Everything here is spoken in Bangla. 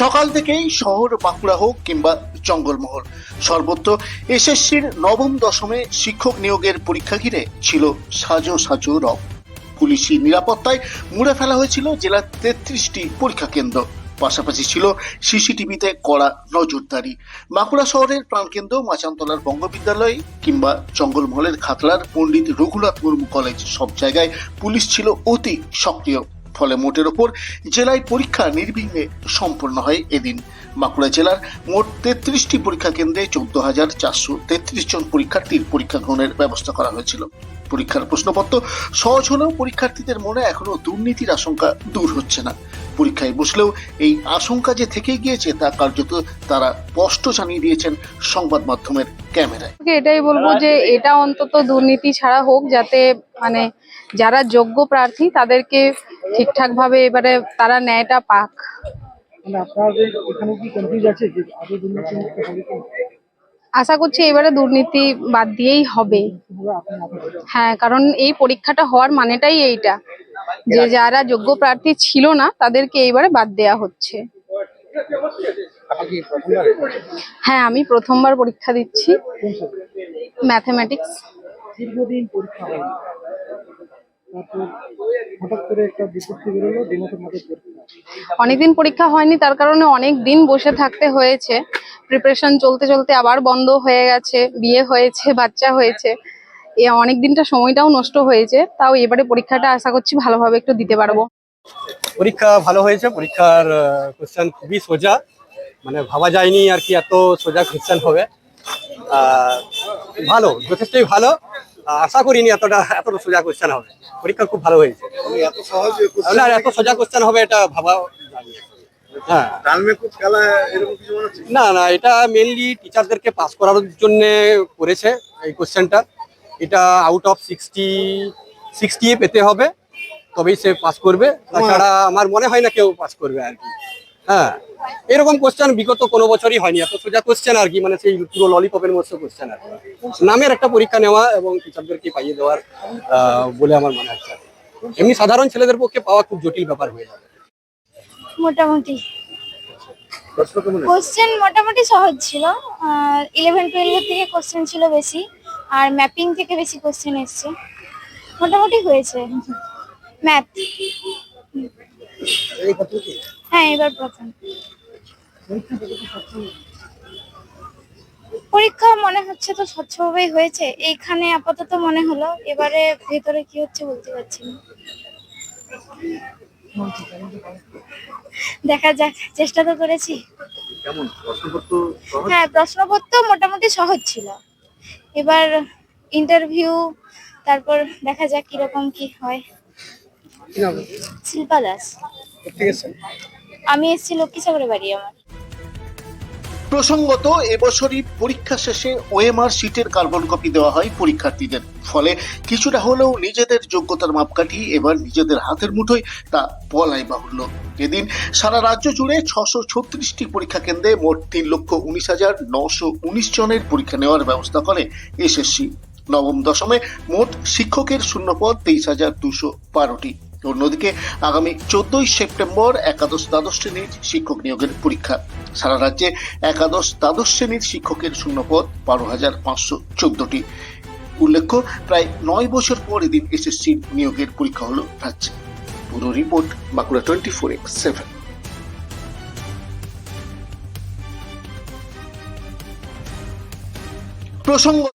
সকাল থেকেই শহর বাঁকুড়া হোক কিংবা জঙ্গলমহল। সর্বত্র এসএসসির নবম দশমে শিক্ষক নিয়োগের পরীক্ষা ঘিরে ছিল সাজো সাজো রব। পুলিশি নিরাপত্তায় মুড়ে ফেলা হয়েছিল জেলার তেত্রিশটি পরীক্ষা কেন্দ্র। পাশাপাশি ছিল সিসিটিভিতে কড়া নজরদারি। বাঁকুড়া শহরের প্রাণকেন্দ্র মাচানতলার বঙ্গবিদ্যালয় কিংবা জঙ্গলমহলের খাতড়ার পণ্ডিত রঘুনাথ মুর্মু কলেজ সব জায়গায় পুলিশ ছিল অতি সক্রিয়। ফলে মোটের ওপর জেলায় পরীক্ষা নির্বিঘ্নে সম্পন্ন হয় এদিন। বাঁকুড়া জেলার মোট তেত্রিশটি পরীক্ষা কেন্দ্রে চোদ্দ হাজার চারশো তেত্রিশ জন পরীক্ষার্থীর পরীক্ষা গ্রহণের ব্যবস্থা করা হয়েছিল। পরীক্ষার প্রশ্নপত্র সহজ হলেও পরীক্ষার্থীদের মনে এখনও দুর্নীতির আশঙ্কা দূর হচ্ছে না। পরীক্ষায় বসলেও এই আশঙ্কা যে থেকে গিয়েছে তা কার্যত তারা স্পষ্ট জানিয়ে দিয়েছেন সংবাদ মাধ্যমের ক্যামেরায়। এটাই বলব যে এটা অন্তত দুর্নীতি ছাড়া হোক যাতে মানে যারা যোগ্য প্রার্থী তাদেরকে ঠিকঠাক ভাবে এবারে তারা ন্যায়টা পাক। মানে আপনাদের এখানে কি কনফিউজ আছে যে আগে দুর্নীতি মুক্ত হবে আশা করছি এবারে দুর্নীতি বাদ দিয়েই হবে? হ্যাঁ কারণ এই পরীক্ষাটা হওয়ার মানেটাই এইটা, যে যারা যোগ্য প্রার্থী ছিল না, তাদেরকে এইবারে বাদ দেয়া হচ্ছে। হ্যাঁ আমি প্রথমবার পরীক্ষা দিচ্ছি। ম্যাথমেটিক্স দীর্ঘদিন পরীক্ষা হঠাৎ করে একটা বিপত্তি বেরোলো পরীক্ষা। অনেকদিন পরীক্ষা হয়নি, তার কারণে অনেক দিন বসে থাকতে হয়েছে। প্রিপারেশন চলতে চলতে আবার বন্ধ হয়ে গেছে, বিয়ে হয়েছে, বাচ্চা হয়েছে। এ অনেক দিনটা সময়টাও নষ্ট হয়েছে, তাও এবারে পরীক্ষাটা আশা করছি ভালোভাবে একটু দিতে পারব। পরীক্ষা ভালো হয়েছে, পরীক্ষার কোশ্চেন খুবই সোজা। মানে ভাবা যায়নি আর কি এত সোজা কোশ্চেন হবে। ভালো, যথেষ্টই ভালো। আশা করিনি এতটা এতটা সোজা কোশ্চেন হবে। পরীক্ষা খুব ভালো হয়েছে। এত না এত সোজা কোশ্চেন হবে এটা ভাবা হ্যাঁ। না না এটা মেনলি টিচারদেরকে পাস করার জন্য করেছে এই কোশ্চেনটা এটা আউট অফ সিক্সটি সিক্সটি পেতে হবে তবেই সে পাস করবে। তাছাড়া আমার মনে হয় না কেউ পাস করবে আর কি। হ্যাঁ। এরকম কোশ্চেন বিগত কোনো বছরই হয়নি। এত সোজা কোশ্চেন আর কি মানে সেই পুরো ললিপপের মতো কোশ্চেন আর নামের একটা পরীক্ষা নেওয়া এবং টিচারদেরকে পাইয়ে দেওয়ার আহ, বলে আমার মনে হচ্ছে। এমনি সাধারণ ছেলেদের পক্ষে পাওয়া খুব জটিল ব্যাপার হয়ে যাবে। মোটামুটি। কোশ্চেন মোটামুটি সহজ ছিল। ইলেভেন টুয়েলভের থেকে কোশ্চেন ছিল বেশি আর ম্যাপিং থেকে বেশি কোশ্চেন এসছে। মোটামুটি হয়েছে। ম্যাথ এই প্রশ্ন কি? হ্যাঁ এবার প্রথম। পরীক্ষা মনে হচ্ছে তো স্বচ্ছভাবেই হয়েছে। এইখানে আপাতত মনে হলো এবারে ভেতরে কি হচ্ছে বলতে পারছি না। দেখা যাক চেষ্টা তো করেছি। হ্যাঁ প্রশ্নপত্র মোটামুটি সহজ ছিল। এবার ইন্টারভিউ তারপর দেখা যাক কীরকম কি হয়। শিল্পা দাস। আমি এসেছি লক্ষ্মীসাগরের বাড়ি আমার। প্রসঙ্গত, এবছরই পরীক্ষা শেষে ওএমআর সিটের কার্বন কপি দেওয়া হয় পরীক্ষার্থীদের। ফলে কিছুটা হলেও নিজেদের যোগ্যতার মাপকাঠি এবার নিজেদের হাতের মুঠোয় তা বলাই বাহুল্য। এদিন সারা রাজ্য জুড়ে ছশো ছত্রিশটি পরীক্ষা কেন্দ্রে মোট তিন লক্ষ উনিশ হাজার নশো উনিশ জনের পরীক্ষা নেওয়ার ব্যবস্থা করে এসএসসি। নবম দশমে মোট শিক্ষকের শূন্যপদ তেইশ হাজার দুশো বারোটি। অন্যদিকে, আগামী চোদ্দই সেপ্টেম্বর একাদশ দ্বাদশ শ্রেণির শিক্ষক নিয়োগের পরীক্ষা। সারা রাজ্যে একাদশ দ্বাদশ শ্রেণির শিক্ষকের শূন্যপদ বারো হাজার পাঁচশো চোদ্দটি। উল্লেখ্য, প্রায় নয় বছর পর এদিন এসএসসি নিয়োগের পরীক্ষা হলো রাজ্যে। পুরো report, Bankura twenty four X seven. প্রসঙ্গ